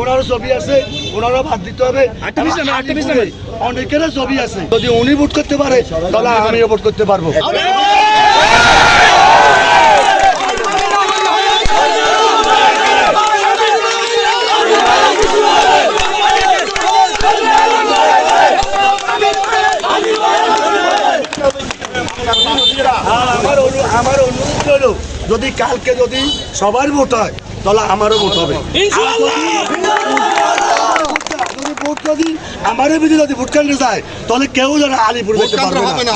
ওনারও ছবি আছে ওনারও ভাত দিতে হবে। অনেকেরও ছবি আছে। যদি উনি ভোট করতে পারে তাহলে আমিও ভোট করতে পারব। আমার অনুরোধ হলো যদি কালকে যদি সবার ভোট হয় তাহলে আমারও ভোট হবে। যদি ভোট যদি আমারও যদি ভোট কেন্দ্রে যায় তাহলে কেউ যেন আলিপুর যেতে পারবে না।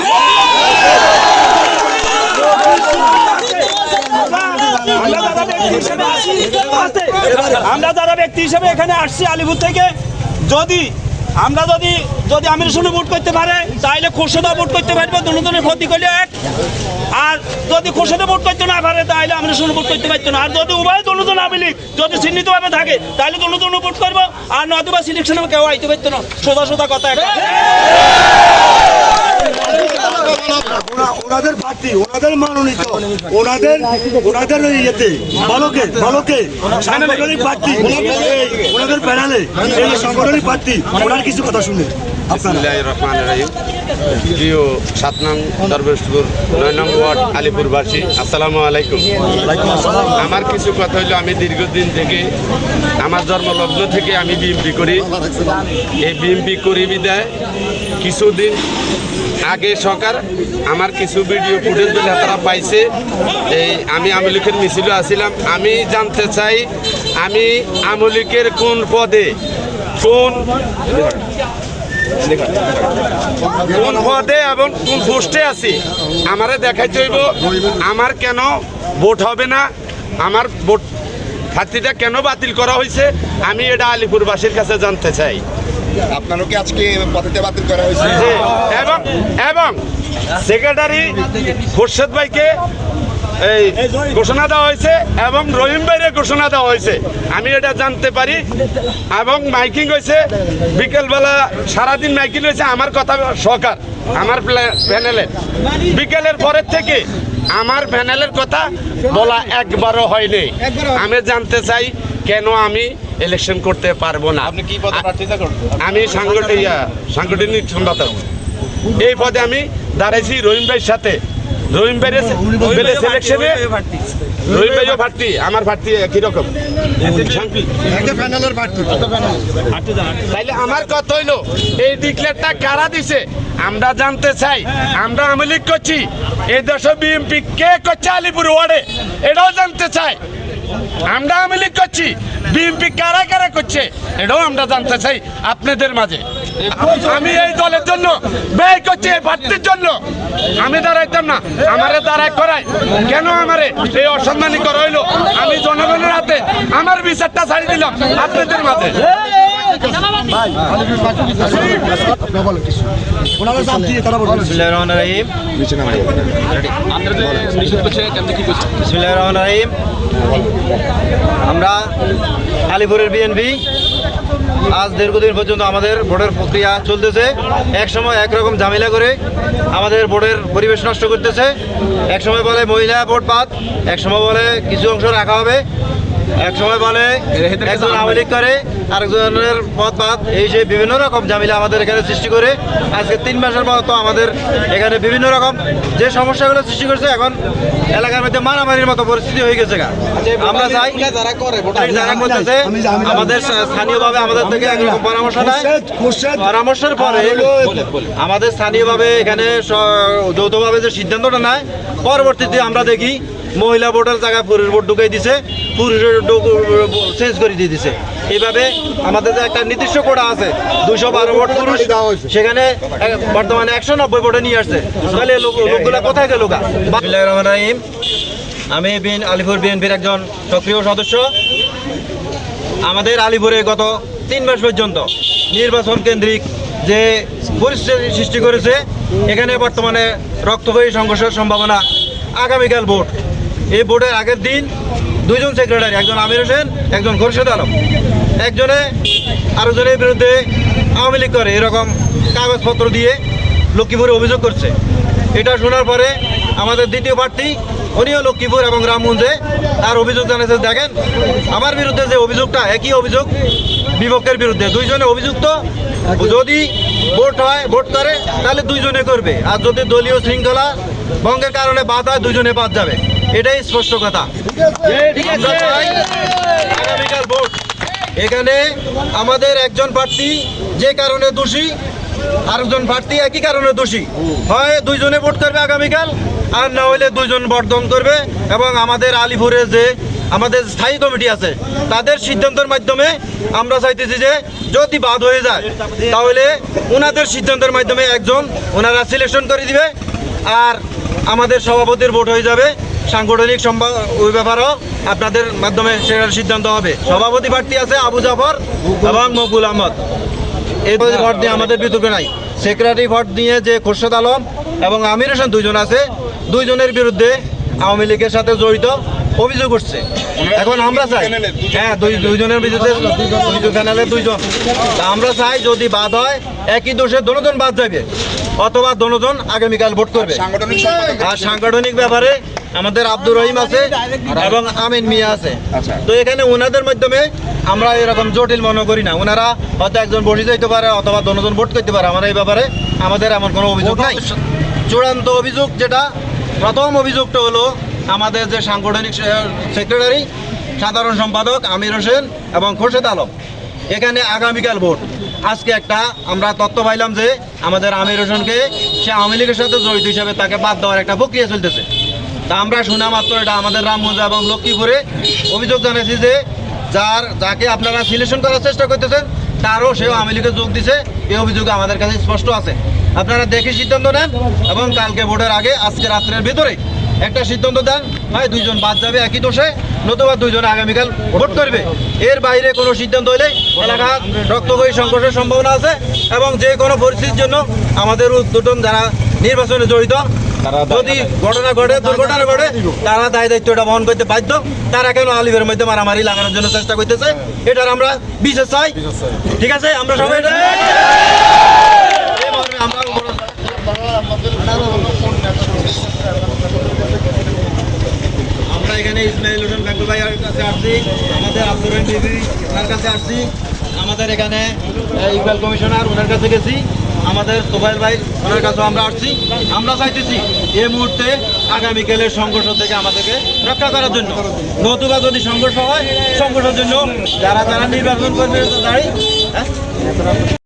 আমরা যারা ব্যক্তি আমরা যারা ব্যক্তি হিসেবে এখানে আসছি আলিপুর থেকে যদি আমরা যদি যদি আমির শুনে ভোট করতে পারে তাহলে খোরশেদা ভোট করতে পারবে, দুজনের ক্ষতি করলে এক। আর যদি খোরশেদা ভোট করতে না পারে তাহলে আমির শুনে ভোট করতে পারতো না। আর যদি উভয় দুজন লীগ, যদি চিহ্নিতভাবে থাকে তাহলে দুজন ভোট করব। আর নতুবা সিলেকশনে কেউ আইতে পারতো না। সোজা সোজা কথা একটা ওনাদের প্রার্থী ওনাদের ওনাদের ওনাদের ইয়েতে, বলকে বলকে, সাংগঠনিক এই, ওনাদের প্যানেলে, এই সাংগঠনিক প্রার্থী ওনার কিছু কথা শুনে সাত নং দরবেশপুর নয় নং ওয়ার্ড, আলিপুরবাসী, আসসালামু আলাইকুম। আমার কিছু কথা হলো, আমি দীর্ঘদিন থেকে, আমার জন্মলগ্ন থেকে আমি বিএমপি করি। এই বিএমপি করি বিদায় কিছুদিন আগে সরকার আমার কিছু ভিডিও ফুটেজ বলে তারা পাইছে। এই আমি আমলিকের মিছিলে আসছিলাম আমি জানতে চাই, আমি আমলিকের কোন পদে, কোন কোন পদে এবং কোন পোস্টে আছি? আমারে দেখাইতে হইব, আমার কেন ভোট হবে না? আমার ভোট প্রার্থীটা কেন বাতিল করা হয়েছে আমি এটা আলিপুরবাসীর কাছে জানতে চাই। আপনারও কি আজকে পদ্ধতি বাতিল করা হয়েছে? এবং এবং সেক্রেটারি খোরশেদ ভাইকে এই ঘোষণা দেওয়া হয়েছে এবং রহিম ভাইরে ঘোষণা দেওয়া হয়েছে। আমি এটা জানতে পারি। এবং মাইকিং হয়েছে। বিকেলবেলা সারাদিন মাইকিং হয়েছে। আমার কথা সরকার আমার প্লা- প্যানেলে। বিকেলের পরের থেকে আমার প্যানেলের কথা বলা একবারও হয়নি। আমি জানতে চাই কেন আমি ইলেকশন করতে পারব না আপনি কি পদে আমি সাংগঠনিক ইয়া, সাংগঠনিক সম্পাদক এই পদে আমি দাঁড়াইছি রহিম ভাইয়ের সাথে রহিম ভাইয়ের সিলেকশনে রহিম ভাইও প্রার্থী আমার প্রার্থী একই রকম তাইলে আমার কথা হইল এই ডিক্লেয়ারটা কারা দিছে আমরা জানতে চাই আমরা আমলিক করছি এই দেশ বিএমপি কে করছে আলিপুর ওয়ার্ডে এটাও জানতে চাই আমরা আমলিক করছি, বিএনপি কারা কারা করছে, এটাও আমরা জানতে চাই আপনাদের মাঝে। আমি এই দলের জন্য ব্যয় করছি, এই প্রার্থীর জন্য। আমি দাঁড়াইতাম না, আমারে দাঁড়ায় করাই কেন আমারে এই অসম্মানী করা হইল? আমি জনগণের হাতে আমার বিচারটা ছাড়ি দিলাম আপনাদের মাঝে। আমরা আলিপুরের বিএনপি আজ দীর্ঘদিন পর্যন্ত আমাদের ভোটের প্রক্রিয়া চলতেছে এক সময় একরকম ঝামেলা করে আমাদের ভোটের পরিবেশ নষ্ট করতেছে এক সময় বলে মহিলা ভোট বাদ এক সময় বলে কিছু অংশ রাখা হবে এক সময় বলে একজন আওয়ামী লীগ করে আরেকজনের পথ বাদ এই যে বিভিন্ন রকম ঝামেলা আমাদের এখানে সৃষ্টি করে আজকে তিন মাসের মতো আমাদের এখানে বিভিন্ন রকম যে সমস্যাগুলো সৃষ্টি করছে এখন এলাকার মধ্যে মারামারির মতো পরিস্থিতি হয়ে গেছে গা। আমরা চাই যারা করে যারা করতেছে আমি- আমি- আমাদের স্থানীয়ভাবে আমাদের থেকে একরকম পরামর্শ নেয়। পরামর্শের পরে আমাদের স্থানীয়ভাবে এখানে যৌথভাবে যে সিদ্ধান্তটা নেয় পরবর্তীতে আমরা দেখি মহিলা ভোটের জায়গায় পুরুষ ভোট ঢুকাই দিছে। পুরুষের চেঞ্জ করে দিয়ে দিছে। এইভাবে আমাদের যে একটা নির্দিষ্ট কোটা আছে দুশো বারো ভোট পুরুষ, সেখানে বর্তমানে একশো নব্বই ভোটে নিয়ে আসছে। তাহলে লোক- লোকগুলা কোথায় গেল গা? বিসমিল্লাহির রহিম। আমি বিন আলিপুর বিএনপির একজন সক্রিয় সদস্য। আমাদের আলিপুরে গত তিন মাস পর্যন্ত নির্বাচন কেন্দ্রিক যে পরিস্থিতি সৃষ্টি করেছে, এখানে বর্তমানে রক্তক্ষয়ী সংঘর্ষের সম্ভাবনা আগামীকাল ভোট। এই ভোটের আগের দিন দুইজন সেক্রেটারি একজন আমির হোসেন, একজন খোরশেদ আলম। একজনে আরেকজনের বিরুদ্ধে আওয়ামী লীগ করে এরকম কাগজপত্র দিয়ে লক্ষ্মীপুরে অভিযোগ করছে। এটা শোনার পরে আমাদের দ্বিতীয় প্রার্থী, উনিও লক্ষ্মীপুর এবং রামগঞ্জে তার অভিযোগ জানিয়েছে, দেখেন, আমার বিরুদ্ধে যে অভিযোগটা, একই অভিযোগ বিপক্ষের বিরুদ্ধে। দুইজনে অভিযুক্ত। যদি ভোট হয়, ভোট করে, তাহলে দুইজনে করবে। আর যদি দলীয় শৃঙ্খলা ভঙ্গের কারণে বাদ হয়, দুইজনে বাদ যাবে। এটাই স্পষ্ট কথা। আগামীকাল ভোট। এখানে আমাদের একজন প্রার্থী যে কারণে দোষী, আরেকজন প্রার্থী একই কারণে দোষী। হয় দুইজনে ভোট করবে আগামীকাল, আর না হলে দুইজন বর্ধন করবে এবং আমাদের আলিপুরে যে আমাদের স্থায়ী কমিটি আছে, তাদের সিদ্ধান্তের মাধ্যমে আমরা চাইতেছি যে যদি বাদ হয়ে যায়, তাহলে ওনাদের সিদ্ধান্তের মাধ্যমে একজন ওনারা সিলেকশন করে দিবে, আর আমাদের সভাপতির ভোট হয়ে যাবে। সাংগঠনিক ওই ব্যাপারেও আপনাদের মাধ্যমে সেটার সিদ্ধান্ত হবে। সভাপতি প্রার্থী আছে আবু জাফর এবং মকুল আহমদ। এই ভোট দিয়ে আমাদের বিতর্ক নাই। সেক্রেটারি ভোট নিয়ে যে খোরশেদ আলম এবং আমির হোসেন দুইজন আছে দুইজনের বিরুদ্ধে আওয়ামী লীগের সাথে জড়িত অভিযোগ উঠছে। এখন আমরা চাই হ্যাঁ দুই দুইজনের বিরুদ্ধে দুই দুইজন। আমরা চাই যদি বাদ হয় একই দোষে দনোজন বাদ যাবে অথবা দনোজন আগামীকাল ভোট করবে। সাংগঠনিক আর সাংগঠনিক ব্যাপারে আমাদের আব্দুর রহিম আছে এবং আমিন মিয়া আছে। আচ্ছা। তো এখানে ওনাদের মাধ্যমে আমরা এরকম জটিল মনে করি না। ওনারা হয়তো একজন বসে যাইতে পারে অথবা দনজন ভোট করতে পারে। আমরা এই ব্যাপারে আমাদের এমন কোনো অভিযোগ নাই। চূড়ান্ত অভিযোগ যেটা প্রথম অভিযোগটা হলো আমাদের যে সাংগঠনিক সেক্রেটারি সাধারণ সম্পাদক আমির হোসেন এবং খোরশেদ আলম। এখানে আগামীকাল ভোট। আজকে একটা আমরা তথ্য পাইলাম যে আমাদের আমির হোসেনকে সে আওয়ামী লীগের সাথে জড়িত হিসাবে তাকে বাদ দেওয়ার একটা প্রক্রিয়া চলতেছে। তা আমরা শোনা মাত্র এটা আমাদের রামগঞ্জ এবং লক্ষ্মীপুরে অভিযোগ জানাইছি যে যার যাকে আপনারা সিলেকশন করার চেষ্টা করতেছেন, তারও সেও আওয়ামী লীগে যোগ দিছে। এই অভিযোগ আমাদের কাছে স্পষ্ট আছে। আপনারা দেখে সিদ্ধান্ত নেন এবং কালকে ভোটের আগে আজকে রাত্রের ভেতরে একটা সিদ্ধান্ত দেন হয় দুইজন বাদ যাবে একই দোষে, নতুবা দুইজন আগামীকাল ভোট করবে। এর বাইরে কোনো সিদ্ধান্ত হলে এলাকা রক্তক্ষয়ী সংকটের সম্ভাবনা আছে এবং যে কোনো পরিস্থিতির জন্য আমাদের উদ্বোধন যারা নির্বাচনে জড়িত যদি ঘটনা ঘটে দুর্ঘটনা ঘটে তারা দায় দায়িত্বটা বহন করতে বাধ্য। তারা কেন আলিবের মধ্যে মারামারি লাগানোর জন্য চেষ্টা করতেছে? এটার আমরা বিশেষ চাই ঠিক আছে? আমরা সবাই এটা- আমরা এখানে ইসমাইল হোসেন ভাইয়ের কাছে আসছি আমাদের আব্দুর ওনার কাছে আসছি। ইকবাল কমিশনার ওনার কাছে গেছি, আমাদের তোবাইল ভাই ওনার কাছেও আমরা আসছি। আমরা চাইতেছি এই মুহূর্তে আগামীকালের সংঘর্ষ থেকে আমাদেরকে রক্ষা করার জন্য। নতুবা যদি সংঘর্ষ হয়, সংঘর্ষের জন্য যারা যারা নির্বাচন করবে দাঁড়িয়ে হ্যাঁ?